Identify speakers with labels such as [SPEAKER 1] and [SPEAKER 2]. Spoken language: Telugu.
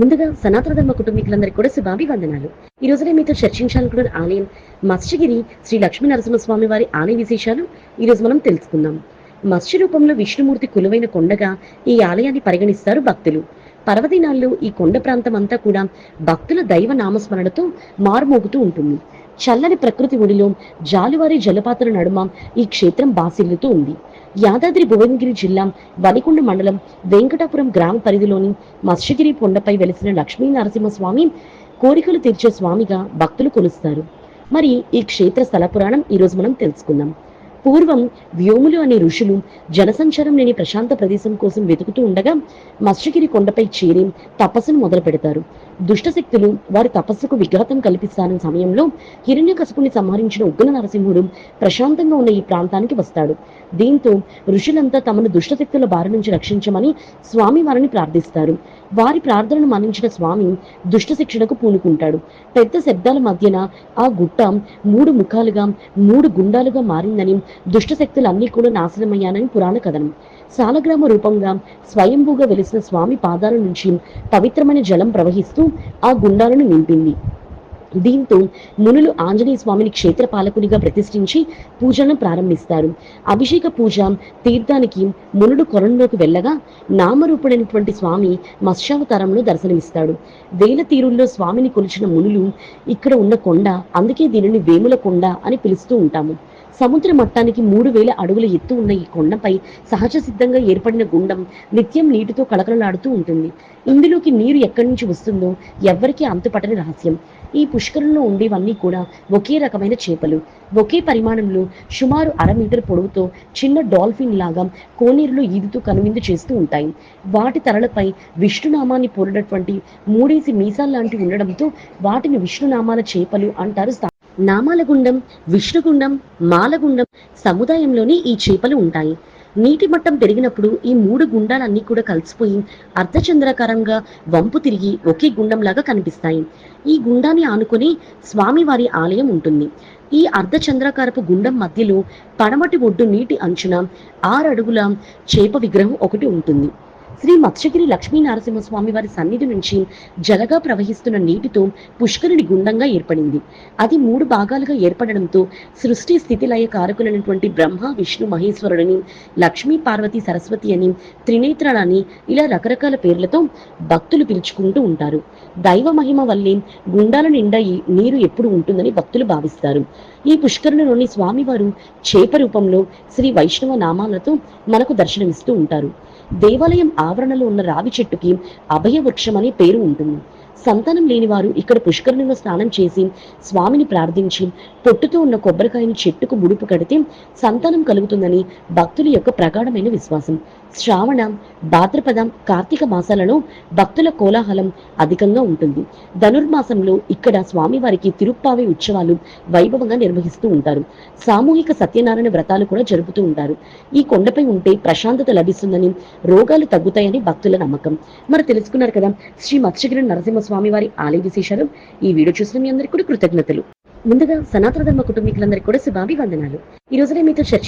[SPEAKER 1] ముందుగా సనాతన ధర్మ కుటుంబీకులందరికీ కూడా శుభాభివందనాలు. ఈ రోజునే మీతో చర్చించాలనుకున్న ఆలయం మత్స్యగిరి శ్రీ లక్ష్మీ నరసింహస్వామి వారి ఆలయ విశేషాలు ఈ రోజు మనం తెలుసుకుందాం. మత్స్య రూపంలో విష్ణుమూర్తి కొలువైన కొండగా ఈ ఆలయాన్ని పరిగణిస్తారు భక్తులు. పర్వదినాల్లో ఈ కొండ ప్రాంతం అంతా కూడా భక్తుల దైవ నామస్మరణతో మారుమోగుతూ ఉంటుంది. చల్లని ప్రకృతి ఒడిలో జాలువారి జలపాతుల నడుమ ఈ క్షేత్రం బాసిల్లుతూ ఉంది. యాదాద్రి భువనగిరి జిల్లా వనికొండ మండలం వెంకటాపురం గ్రామ పరిధిలోని మత్స్యగిరి కొండపై వెలిసిన లక్ష్మీ నరసింహస్వామి కోరికలు తీర్చే స్వామిగా భక్తులు కొలుస్తారు. మరి ఈ క్షేత్ర స్థల పురాణం ఈ రోజు మనం తెలుసుకుందాం. పూర్వం వ్యోములు అనే ఋషులు జనసంచారం లేని ప్రశాంత ప్రదేశం కోసం వెతుకుతూ ఉండగా మత్స్యగిరి కొండపై చేరి తపస్సును మొదలు పెడతారు దుష్టశక్తులు వారి తపస్సుకు విఘాతం కల్పిస్తాన సమయంలో హిరణ్యకశపుని సంహరించిన ఉగ్ర నరసింహుడు ప్రశాంతంగా ఉన్న ఈ ప్రాంతానికి వస్తాడు. దీంతో ఋషులంతా తమను దుష్టశక్తుల బారి నుంచి రక్షించమని స్వామి వారిని ప్రార్థిస్తారు. వారి ప్రార్థనను మన్నించిన స్వామి దుష్ట శిక్షణకు పూనుకుంటాడు. పెద్ద శబ్దాల మధ్యన ఆ గుట్ట మూడు ముఖాలుగా మూడు గుండాలుగా మారిందని దుష్టశక్తులన్నీ కూడా నాశనమయ్యానని పురాణ కథనం. సాలగ్రామ రూపంగా స్వయంభూగా వెలిసిన స్వామి పాదాల నుంచి పవిత్రమైన జలం ప్రవహిస్తూ ఆ గుండాలను నింపింది. దీంతో మునులు ఆంజనేయ స్వామిని క్షేత్ర పాలకునిగా ప్రతిష్ఠించి పూజలను ప్రారంభిస్తారు. అభిషేక పూజ తీర్థానికి మునుడు కొరంలోకి వెళ్ళగా నామరూపుడైనటువంటి స్వామి మత్స్యావతారంలో దర్శనమిస్తాడు. వేల తీరుల్లో స్వామిని కొలిచిన మునులు ఇక్కడ ఉన్న కొండ అందుకే దీనిని వేముల కొండ అని పిలుస్తూ ఉంటాము. సముద్ర మట్టానికి మూడు వేల అడుగుల ఎత్తు ఉన్న ఈ కొండపై సహజ సిద్ధంగా ఏర్పడిన గుండం నిత్యం నీటితో కలకలలాడుతూ ఉంటుంది. ఇందులోకి నీరు ఎక్కడి నుంచి వస్తుందో ఎవ్వరికీ అంతుపట్టని రహస్యం. ఈ పుష్కరంలో ఉండేవన్నీ కూడా ఒకే రకమైన చేపలు. ఒకే పరిమాణంలో సుమారు అర మీటర్ పొడవుతో చిన్న డాల్ఫిన్ లాగా కోనేరులో ఈదుతూ కనువిందు చేస్తూ ఉంటాయి. వాటి తలలపై విష్ణునామాన్ని పోలినటువంటి మూడేసి మీసాలు లాంటివి ఉండడంతో వాటిని విష్ణునామాల చేపలు అంటారు నామాలగుండం విష్ణుగుండం మాలగుండం సముదాయంలోనే ఈ చేపలు ఉంటాయి. నీటి మట్టం పెరిగినప్పుడు ఈ మూడు గుండాలన్నీ కూడా కలిసిపోయి అర్ధచంద్రకరంగా వంపు తిరిగి ఒకే గుండంలాగా కనిపిస్తాయి. ఈ గుండాన్ని ఆనుకొని స్వామివారి ఆలయం ఉంటుంది. ఈ అర్ధచంద్రాకారపు గుండం మధ్యలో పడమటి ఒడ్డు నీటి అంచున ఆరడుగుల చేప విగ్రహం ఒకటి ఉంటుంది. శ్రీ మత్స్యగిరి లక్ష్మీ నరసింహస్వామి వారి సన్నిధి నుంచి జలగా ప్రవహిస్తున్న నీటితో పుష్కరుని గుండంగా ఏర్పడింది. అది మూడు భాగాలుగా ఏర్పడడంతో సృష్టి స్థితిలయ కారకులైనటువంటి బ్రహ్మ విష్ణు మహేశ్వరుడని లక్ష్మీ పార్వతి సరస్వతి అని త్రినేత్రాలని ఇలా రకరకాల పేర్లతో భక్తులు పిలుచుకుంటూ ఉంటారు. దైవ మహిమ వల్లే గుండాల నిండా నీరు ఎప్పుడు ఉంటుందని భక్తులు భావిస్తారు. ఈ పుష్కరుణలోని స్వామివారు చేప రూపంలో శ్రీ వైష్ణవ నామాలతో మనకు దర్శనమిస్తూ ఉంటారు. దేవాలయం ఆవరణలో ఉన్న రావి చెట్టుకి అభయ వృక్షం అనే పేరు ఉంటుంది. సంతానం లేని వారు ఇక్కడ పుష్కరునిలో స్నానం చేసి స్వామిని ప్రార్థించి పొట్టుతో ఉన్న కొబ్బరికాయని చెట్టుకు ముడుపు కడితే సంతానం కలుగుతుందని భక్తుల యొక్క ప్రగాఢమైన విశ్వాసం. శ్రావణ భాద్రపద కార్తీక మాసాలలో భక్తుల కోలాహలం అధికంగా ఉంటుంది. ధనుర్మాసంలో ఇక్కడ స్వామివారికి తిరుప్పావి ఉత్సవాలు వైభవంగా నిర్వహిస్తూ ఉంటారు. సామూహిక సత్యనారాయణ వ్రతాలు కూడా జరుపుతూ ఉంటారు. ఈ కొండపై ఉంటే ప్రశాంతత లభిస్తుందని రోగాలు తగ్గుతాయని భక్తుల నమ్మకం. మరి తెలుసుకున్నారు కదా శ్రీ మత్స్యగిరి నరసింహ వారి ఆలయ విశేషాలు ఈ వీడియో చూసిన మీ అందరికీ కూడా కృతజ్ఞతలు. ముందుగా సనాతన ధర్మ కుటుంబీకులందరికీ కూడా శుభాభివందనాలు. ఈ రోజునే మీతో చర్చ